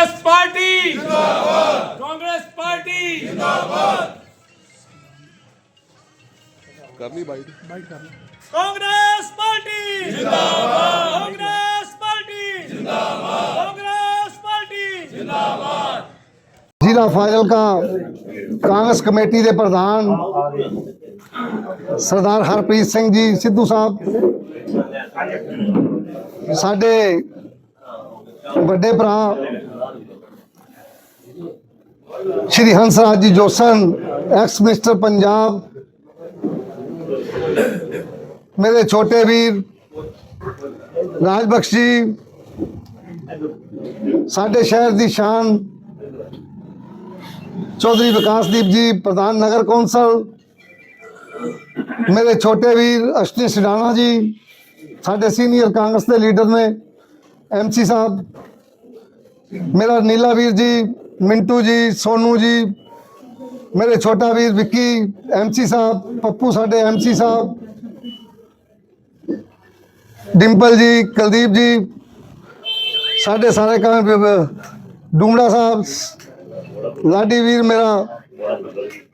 Congress party ਜਿੰਦਾਬਾਦ। Congress party ਕਰਨੀ ਬਾਈਟ। ਕਾਂਗਰਸ ਪਾਰਟੀ ਜਿੰਦਾਬਾਦ। ਕਾਂਗਰਸ ਪਾਰਟੀ ਜਿੰਦਾਬਾਦ। ਕਾਂਗਰਸ ਪਾਰਟੀ ਜ਼ਿਲ੍ਹਾ ਫਾਜ਼ਿਲਕਾ ਕਾਂਗਰਸ ਕਮੇਟੀ ਦੇ ਪ੍ਰਧਾਨ ਸਰਦਾਰ ਹਰਪ੍ਰੀਤ ਸਿੰਘ ਜੀ ਸਿੱਧੂ ਸਾਹਿਬ। ਸਾਡੇ ਵੱਡੇ ਭਰਾ ਸ਼੍ਰੀ ਹੰਸਰਾਜ ਜੀ ਜੋਸਨ ਐਕਸ ਮਿਨਿਸਟਰ ਪੰਜਾਬ ਮੇਰੇ ਛੋਟੇ ਵੀਰ ਰਾਜ ਬਖਸ਼ ਜੀ ਸਾਡੇ ਸ਼ਹਿਰ ਦੀ ਸ਼ਾਨ ਚੌਧਰੀ ਵਿਕਾਸਦੀਪ ਜੀ ਪ੍ਰਧਾਨ ਨਗਰ ਕੌਂਸਲ ਮੇਰੇ ਛੋਟੇ ਵੀਰ ਅਸ਼ਨੀ ਸਿਡਾਣਾ ਜੀ ਸਾਡੇ ਸੀਨੀਅਰ ਕਾਂਗਰਸ ਦੇ ਲੀਡਰ ਨੇ ਐਮਸੀ ਸਾਹਿਬ ਮੇਰਾ ਨੀਲਾ ਵੀਰ ਜੀ ਮਿੰਟੂ ਜੀ, ਸੋਨੂ ਜੀ, ਮੇਰੇ ਛੋਟਾ ਵੀਰ ਵਿੱਕੀ ਐਮਸੀ ਸਾਹਿਬ, ਪੱਪੂ ਸਾਡੇ ਐਮਸੀ ਸਾਹਿਬ, ਡਿੰਪਲ ਜੀ, ਕੁਲਦੀਪ ਜੀ, ਸਾਡੇ ਸਾਰੇ ਕਾਂ ਡੂਮੜਾ ਸਾਹਿਬ, ਲਾਡੀ ਵੀਰ ਮੇਰਾ,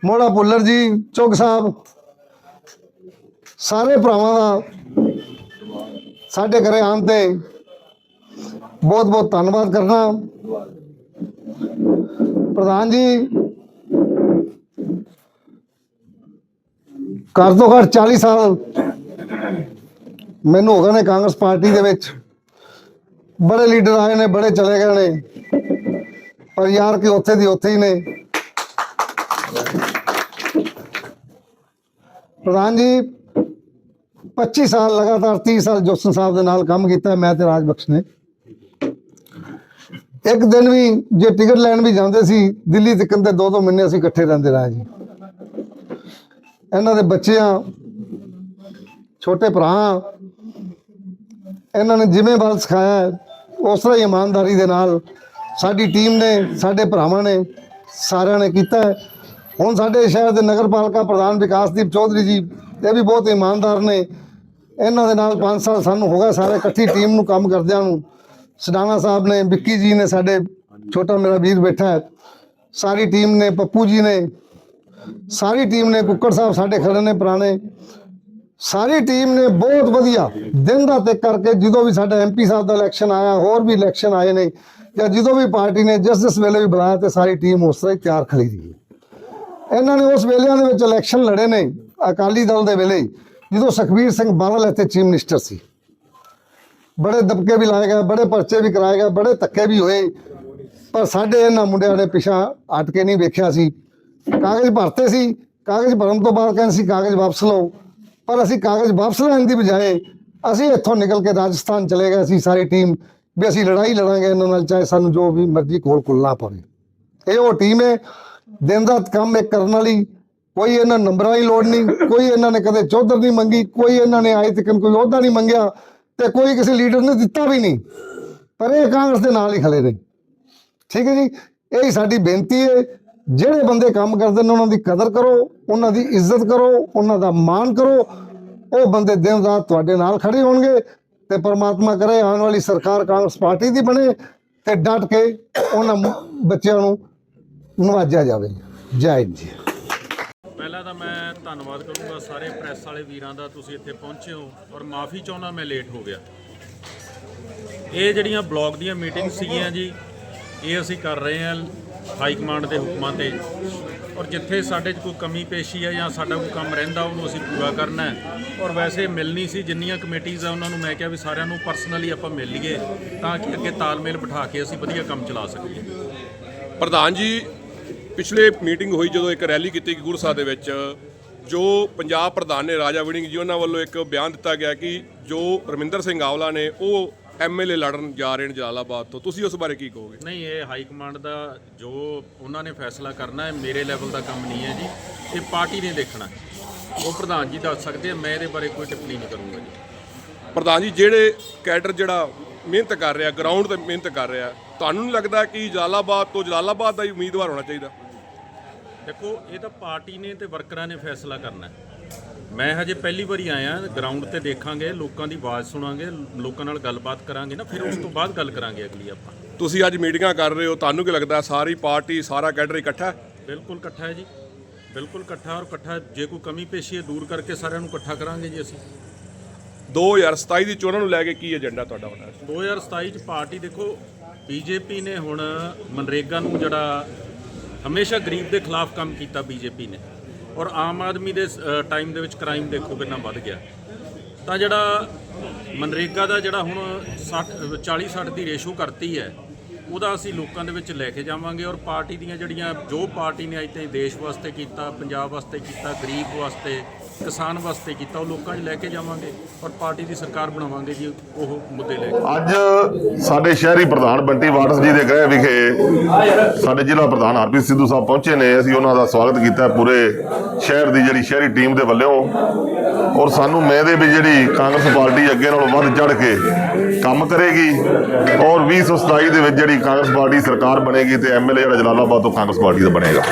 ਮੋੜਾ ਭੁੱਲਰ ਜੀ, ਚੁੱਗ ਸਾਹਿਬ, ਸਾਰੇ ਭਰਾਵਾਂ ਦਾ ਸਾਡੇ ਘਰੇ ਆਉਣ ਤੇ ਬਹੁਤ ਬਹੁਤ ਧੰਨਵਾਦ ਕਰਨਾ ਪ੍ਰਧਾਨ ਜੀ ਘੱਟ ਤੋਂ ਘੱਟ 40 ਸਾਲ ਮੈਨੂੰ ਹੋ ਗਏ ਨੇ ਕਾਂਗਰਸ ਪਾਰਟੀ ਦੇ ਵਿੱਚ। ਬੜੇ ਲੀਡਰ ਆਏ ਨੇ, ਬੜੇ ਚਲੇ ਗਏ ਨੇ। ਪਰ ਯਾਰ ਕਿ ਉੱਥੇ ਦੀ ਉੱਥੇ ਹੀ ਨੇ। ਪ੍ਰਧਾਨ ਜੀ 25 ਸਾਲ ਲਗਾਤਾਰ 30 ਸਾਲ ਜੋਸਨ ਸਾਹਿਬ ਦੇ ਨਾਲ ਕੰਮ ਕੀਤਾ, ਮੈਂ ਤੇ ਰਾਜ ਬਖਸ਼ ਨੇ। ਇੱਕ ਦਿਨ ਵੀ ਜੇ ਟਿਕਟ ਲੈਣ ਵੀ ਜਾਂਦੇ ਸੀ, ਦਿੱਲੀ ਤੱਕ ਦੇ ਦੋ ਦੋ ਮਹੀਨੇ ਅਸੀਂ ਇਕੱਠੇ ਰਹਿੰਦੇ ਰਹੇ ਜੀ। ਇਹਨਾਂ ਦੇ ਬੱਚਿਆਂ, ਛੋਟੇ ਭਰਾ ਇਹਨਾਂ ਨੇ ਜਿਵੇਂ ਬਲ ਸਿਖਾਇਆ, ਉਸ ਤਰ੍ਹਾਂ ਇਮਾਨਦਾਰੀ ਦੇ ਨਾਲ ਸਾਡੀ ਟੀਮ ਨੇ, ਸਾਡੇ ਭਰਾਵਾਂ ਨੇ, ਸਾਰਿਆਂ ਨੇ ਕੀਤਾ। ਹੁਣ ਸਾਡੇ ਸ਼ਹਿਰ ਦੇ ਨਗਰਪਾਲਿਕਾ ਪ੍ਰਧਾਨ ਵਿਕਾਸਦੀਪ ਚੌਧਰੀ ਜੀ, ਇਹ ਵੀ ਬਹੁਤ ਇਮਾਨਦਾਰ ਨੇ। ਇਹਨਾਂ ਦੇ ਨਾਲ 5 ਸਾਲ ਸਾਨੂੰ ਹੋ ਗਿਆ ਸਾਰੇ ਇਕੱਠੀ ਟੀਮ ਨੂੰ ਕੰਮ ਕਰਦਿਆਂ ਨੂੰ। ਸਡਾਨਾ ਸਾਹਿਬ ਨੇ ਵਿੱਕੀ ਜੀ ਨੇ ਸਾਡੇ ਛੋਟਾ ਮੇਰਾ ਵੀਰ ਬੈਠਾ ਹੈ। ਸਾਰੀ ਟੀਮ ਨੇ ਪੱਪੂ ਜੀ ਨੇ ਸਾਰੀ ਟੀਮ ਨੇ ਕੁੱਕੜ ਸਾਹਿਬ ਸਾਡੇ ਖੜੇ ਨੇ ਪੁਰਾਣੇ। ਸਾਰੀ ਟੀਮ ਨੇ ਬਹੁਤ ਵਧੀਆ ਦਿਨ ਰਾਤ ਇੱਕ ਕਰਕੇ ਜਦੋਂ ਵੀ ਸਾਡਾ ਐਮਪੀ ਸਾਹਿਬ ਦਾ ਇਲੈਕਸ਼ਨ ਆਇਆ ਹੋਰ ਵੀ ਇਲੈਕਸ਼ਨ ਆਏ ਨੇ ਜਾਂ ਜਦੋਂ ਵੀ ਪਾਰਟੀ ਨੇ ਜਿਸ ਜਿਸ ਵੇਲੇ ਵੀ ਬੁਲਾਇਆ ਤੇ ਸਾਰੀ ਟੀਮ ਉਸ ਤਰ੍ਹਾਂ ਹੀ ਤਿਆਰ ਖੜੀ ਰਹੀ ਇਹਨਾਂ ਨੇ ਉਸ ਵੇਲਿਆਂ ਦੇ ਵਿੱਚ ਇਲੈਕਸ਼ਨ ਲੜੇ ਨੇ ਅਕਾਲੀ ਦਲ ਦੇ ਵੇਲੇ ਜਦੋਂ ਸੁਖਬੀਰ ਸਿੰਘ ਬਾਦਲ ਇੱਥੇ ਚੀਫ ਮਿਨਿਸਟਰ ਸੀ। ਬੜੇ ਦਬਕੇ ਵੀ ਲਾਏ ਗਏ, ਬੜੇ ਪਰਚੇ ਵੀ ਕਰਾਏ ਗਏ, ਬੜੇ ਧੱਕੇ ਵੀ ਹੋਏ। ਪਰ ਸਾਡੇ ਇਹਨਾਂ ਮੁੰਡਿਆਂ ਨੇ ਪਿਛਾ ਹਟ ਕੇ ਨਹੀਂ ਵੇਖਿਆ ਸੀ। ਕਾਗਜ਼ ਭਰਤੇ ਸੀ, ਕਾਗਜ਼ ਭਰਨ ਤੋਂ ਬਾਅਦ ਕਹਿੰਦੇ ਸੀ ਕਾਗਜ਼ ਵਾਪਸ ਲਓ। ਪਰ ਅਸੀਂ ਕਾਗਜ਼ ਵਾਪਸ ਲੈਣ ਦੀ ਬਜਾਏ ਅਸੀਂ ਇੱਥੋਂ ਨਿਕਲ ਕੇ ਰਾਜਸਥਾਨ ਚਲੇ ਗਏ ਸੀ ਸਾਰੀ ਟੀਮ ਵੀ ਅਸੀਂ ਲੜਾਈ ਲੜਾਂਗੇ ਇਹਨਾਂ ਨਾਲ, ਚਾਹੇ ਸਾਨੂੰ ਜੋ ਵੀ ਮਰਜ਼ੀ ਕੋਲ ਕੁੱਲਣਾ ਪਵੇ। ਇਹ ਉਹ ਟੀਮ ਹੈ, ਦਿਨ ਰਾਤ ਕੰਮ ਇੱਕ ਕਰਨ ਵਾਲੀ, ਕੋਈ ਇਹਨਾਂ ਨੰਬਰਾਂ ਦੀ ਲੋੜ ਨਹੀਂ, ਕੋਈ ਇਹਨਾਂ ਨੇ ਕਦੇ ਚੌਧਰ ਨਹੀਂ ਮੰਗੀ, ਕੋਈ ਇਹਨਾਂ ਨੇ ਆਏ ਤੱਕ ਕੋਈ ਅਹੁਦਾ ਨਹੀਂ ਮੰਗਿਆ। ਤੇ ਕੋਈ ਕਿਸੇ ਲੀਡਰ ਨੇ ਦਿੱਤਾ ਵੀ ਨਹੀਂ। ਪਰ ਇਹ ਕਾਂਗਰਸ ਦੇ ਨਾਲ ਹੀ ਖੜੇ ਨੇ। ਠੀਕ ਹੈ ਜੀ? ਇਹ ਸਾਡੀ ਬੇਨਤੀ ਹੈ, ਜਿਹੜੇ ਬੰਦੇ ਕੰਮ ਕਰਦੇ ਨੇ, ਉਹਨਾਂ ਦੀ ਕਦਰ ਕਰੋ, ਉਹਨਾਂ ਦੀ ਇੱਜ਼ਤ ਕਰੋ, ਉਹਨਾਂ ਦਾ ਮਾਣ ਕਰੋ। ਉਹ ਬੰਦੇ ਦਿਨ ਰਾਤ ਤੁਹਾਡੇ ਨਾਲ ਖੜੇ ਹੋਣਗੇ ਤੇ ਪਰਮਾਤਮਾ ਕਰੇ, ਆਉਣ ਵਾਲੀ ਸਰਕਾਰ ਕਾਂਗਰਸ ਪਾਰਟੀ ਦੀ ਬਣੇ ਤੇ ਡਟ ਕੇ ਉਹਨਾਂ ਬੱਚਿਆਂ ਨੂੰ ਨਵਾਜਿਆ ਜਾਵੇ। ਜੈ ਹਿੰਦ ਜੀ। ਪਹਿਲਾਂ ਤਾਂ ਮੈਂ ਧੰਨਵਾਦ ਕਰੂੰਗਾ ਸਾਰੇ ਪ੍ਰੈਸ ਵਾਲੇ ਵੀਰਾਂ ਦਾ, ਤੁਸੀਂ ਇੱਥੇ ਪਹੁੰਚੇ ਹੋ ਔਰ ਮਾਫੀ ਚਾਹੁੰਦਾ ਮੈਂ ਲੇਟ ਹੋ ਗਿਆ। ਇਹ ਜਿਹੜੀਆਂ ਬਲਾਕ ਦੀਆਂ ਮੀਟਿੰਗ ਸੀਗੀਆਂ ਜੀ, ਇਹ ਅਸੀਂ ਕਰ ਰਹੇ ਹਾਂ ਹਾਈ ਕਮਾਂਡ ਦੇ ਹੁਕਮਾਂ ਤੇ। ਔਰ ਜਿੱਥੇ ਸਾਡੇ 'ਚ ਕੋਈ ਕਮੀ ਪੇਸ਼ੀ ਹੈ ਜਾਂ ਸਾਡਾ ਕੋਈ ਕੰਮ ਰਹਿੰਦਾ, ਉਹਨੂੰ ਅਸੀਂ ਪੂਰਾ ਕਰਨਾ ਹੈ। ਔਰ ਵੈਸੇ ਮਿਲਣੀ ਸੀ, ਜਿੰਨੀਆਂ ਕਮੇਟੀਆਂ ਆ, ਉਹਨਾਂ ਨੂੰ ਮੈਂ ਕਿਹਾ ਵੀ ਸਾਰਿਆਂ ਨੂੰ ਪਰਸਨਲੀ ਆਪਾਂ ਮਿਲ ਲਈਏ ਤਾਂ ਕਿ ਅੱਗੇ ਤਾਲਮੇਲ ਬਿਠਾ ਕੇ ਅਸੀਂ ਵਧੀਆ ਕੰਮ ਚਲਾ ਸਕੀਏ। ਪ੍ਰਧਾਨ ਜੀ, ਪਿਛਲੇ ਮੀਟਿੰਗ ਹੋਈ ਜਦੋਂ ਇੱਕ ਰੈਲੀ ਕੀਤੀ ਗਈ ਗੁਰਸਾ ਦੇ ਵਿੱਚ ਜੋ ਪੰਜਾਬ ਪ੍ਰਧਾਨ ਨੇ ਰਾਜਾ ਵੜਿੰਗ ਜੀ ਉਹਨਾਂ ਵੱਲੋਂ ਇੱਕ ਬਿਆਨ ਦਿੱਤਾ ਗਿਆ ਕਿ ਜੋ ਰਮਿੰਦਰ ਸਿੰਘ ਆਵਲਾ ਨੇ ਉਹ ਐਮਐਲਏ ਲੜਨ ਜਾ ਰਹੇ ਨੇ ਜਲਾਲਾਬਾਦ ਤੋਂ। ਤੁਸੀਂ ਉਸ ਬਾਰੇ ਕੀ ਕਹੋਗੇ? ਨਹੀਂ ਇਹ ਹਾਈ ਕਮਾਂਡ ਦਾ ਜੋ ਉਹਨਾਂ ਨੇ ਫੈਸਲਾ ਕਰਨਾ ਹੈ ਮੇਰੇ ਲੈਵਲ ਦਾ ਕੰਮ ਨਹੀਂ ਹੈ ਜੀ। ਇਹ ਪਾਰਟੀ ਨੇ ਦੇਖਣਾ। ਉਹ ਪ੍ਰਧਾਨ ਜੀ ਦੱਸ ਸਕਦੇ ਆ ਮੈਂ ਇਹਦੇ ਬਾਰੇ ਕੋਈ ਟਿੱਪਣੀ ਨਹੀਂ ਕਰੂੰਗਾ ਜੀ। ਪ੍ਰਧਾਨ ਜੀ ਜਿਹੜੇ ਕੈਡਰ ਜਿਹੜਾ ਮਿਹਨਤ ਕਰ ਰਿਹਾ ਗਰਾਊਂਡ ਤੇ ਮਿਹਨਤ ਕਰ ਰਿਹਾ ਤੁਹਾਨੂੰ ਨਹੀਂ ਲੱਗਦਾ ਕਿ ਜਲਾਲਾਬਾਦ ਤੋਂ ਜਲਾਲਾਬਾਦ ਦਾ ਹੀ ਉਮੀਦਵਾਰ ਹੋਣਾ ਚਾਹੀਦਾ? ਦੇਖੋ ਇਹ ਤਾਂ ਪਾਰਟੀ ਨੇ ਤੇ ਵਰਕਰਾਂ ਨੇ ਫੈਸਲਾ ਕਰਨਾ ਮੈਂ ਹਜੇ ਪਹਿਲੀ ਵਾਰੀ ਆਇਆ ਗਰਾਊਂਡ ਤੇ ਦੇਖਾਂਗੇ ਲੋਕਾਂ ਦੀ ਆਵਾਜ਼ ਸੁਣਾਂਗੇ ਲੋਕਾਂ ਨਾਲ ਗੱਲਬਾਤ ਕਰਾਂਗੇ ਨਾ ਫਿਰ ਉਸ ਤੋਂ ਬਾਅਦ ਗੱਲ ਕਰਾਂਗੇ ਅਗਲੀ ਆਪਾਂ। ਤੁਸੀਂ ਅੱਜ ਮੀਟਿੰਗਾਂ ਕਰ ਰਹੇ ਹੋ ਤੁਹਾਨੂੰ ਕੀ ਲੱਗਦਾ ਸਾਰੀ ਪਾਰਟੀ ਸਾਰਾ ਕੈਡਰ ਇਕੱਠਾ ਹੈ? ਬਿਲਕੁਲ ਇਕੱਠਾ ਹੈ ਜੀ। ਬਿਲਕੁਲ ਇਕੱਠਾ ਔਰ ਇਕੱਠਾ ਜੇ ਕੋਈ ਕਮੀ ਪੇਸ਼ੀ ਹੈ ਦੂਰ ਕਰਕੇ ਸਾਰਿਆਂ ਨੂੰ ਇਕੱਠਾ ਕਰਾਂਗੇ ਜੀ ਅਸੀਂ। 2027 ਦੀ ਚੋਣਾਂ ਨੂੰ ਲੈ ਕੇ ਕੀ ਏਜੰਡਾ ਤੁਹਾਡਾ ਹੋਣਾ ਹੈ 2027 ਚ ਪਾਰਟੀ ਦੇਖੋ ਬੀਜੇਪੀ ਨੇ ਹੁਣ ਮਨਰੇਗਾ ਨੂੰ ਜਿਹੜਾ ਹਮੇਸ਼ਾ ਗਰੀਬ ਦੇ ਖਿਲਾਫ ਕੰਮ ਕੀਤਾ ਬੀਜੇਪੀ ਨੇ ਔਰ ਆਮ ਆਦਮੀ ਦੇ ਟਾਈਮ ਦੇ ਵਿੱਚ ਕ੍ਰਾਈਮ ਦੇਖੋ ਕਿੰਨਾ ਵੱਧ ਗਿਆ। ਤਾਂ ਜਿਹੜਾ ਮਨਰੇਗਾ ਦਾ ਜਿਹੜਾ ਹੁਣ 60 40 60 ਦੀ ਰੇਸ਼ੋ ਕਰਤੀ ਹੈ, ਉਹਦਾ ਅਸੀਂ ਲੋਕਾਂ ਦੇ ਵਿੱਚ ਲੈ ਕੇ ਜਾਵਾਂਗੇ ਔਰ ਪਾਰਟੀ ਦੀਆਂ ਜਿਹੜੀਆਂ, ਜੋ ਪਾਰਟੀ ਨੇ ਅੱਜ ਤਾਈਂ ਦੇਸ਼ ਵਾਸਤੇ ਕੀਤਾ, ਪੰਜਾਬ ਵਾਸਤੇ ਕੀਤਾ, ਗਰੀਬ ਵਾਸਤੇ ਕਿਸਾਨ ਵਾਸਤੇ ਕੀਤਾ, ਉਹ ਲੋਕਾਂ 'ਚ ਲੈ ਕੇ ਜਾਵਾਂਗੇ ਔਰ ਪਾਰਟੀ ਦੀ ਸਰਕਾਰ ਬਣਾਵਾਂਗੇ ਜੀ, ਉਹ ਮੁੱਦੇ ਲੈ ਕੇ। ਅੱਜ ਸਾਡੇ ਸ਼ਹਿਰੀ ਪ੍ਰਧਾਨ ਬੰਟੀ ਵਾਟਸ ਜੀ ਦੇ ਗ੍ਰਹਿ ਵਿਖੇ ਸਾਡੇ ਜ਼ਿਲ੍ਹਾ ਪ੍ਰਧਾਨ ਹਰਪ੍ਰੀਤ ਸਿੱਧੂ ਸਾਹਿਬ ਪਹੁੰਚੇ ਨੇ। ਅਸੀਂ ਉਹਨਾਂ ਦਾ ਸਵਾਗਤ ਕੀਤਾ ਪੂਰੇ ਸ਼ਹਿਰ ਦੀ ਜਿਹੜੀ ਸ਼ਹਿਰੀ ਟੀਮ ਦੇ ਵੱਲੋਂ। ਔਰ ਸਾਨੂੰ ਉਮੀਦ ਹੈ ਵੀ ਜਿਹੜੀ ਕਾਂਗਰਸ ਪਾਰਟੀ ਅੱਗੇ ਨਾਲੋਂ ਵੱਧ ਚੜ ਕੇ ਕੰਮ ਕਰੇਗੀ। ਔਰ 2027 ਦੇ ਵਿੱਚ ਜਿਹੜੀ ਕਾਂਗਰਸ ਪਾਰਟੀ ਸਰਕਾਰ ਬਣੇਗੀ ਤੇ ਐਮਐਲਏ ਜਿਹੜਾ ਜਲਾਲਾਬਾਦ ਤੋਂ ਕਾਂਗਰਸ ਪਾਰਟੀ ਦਾ ਬਣੇਗਾ।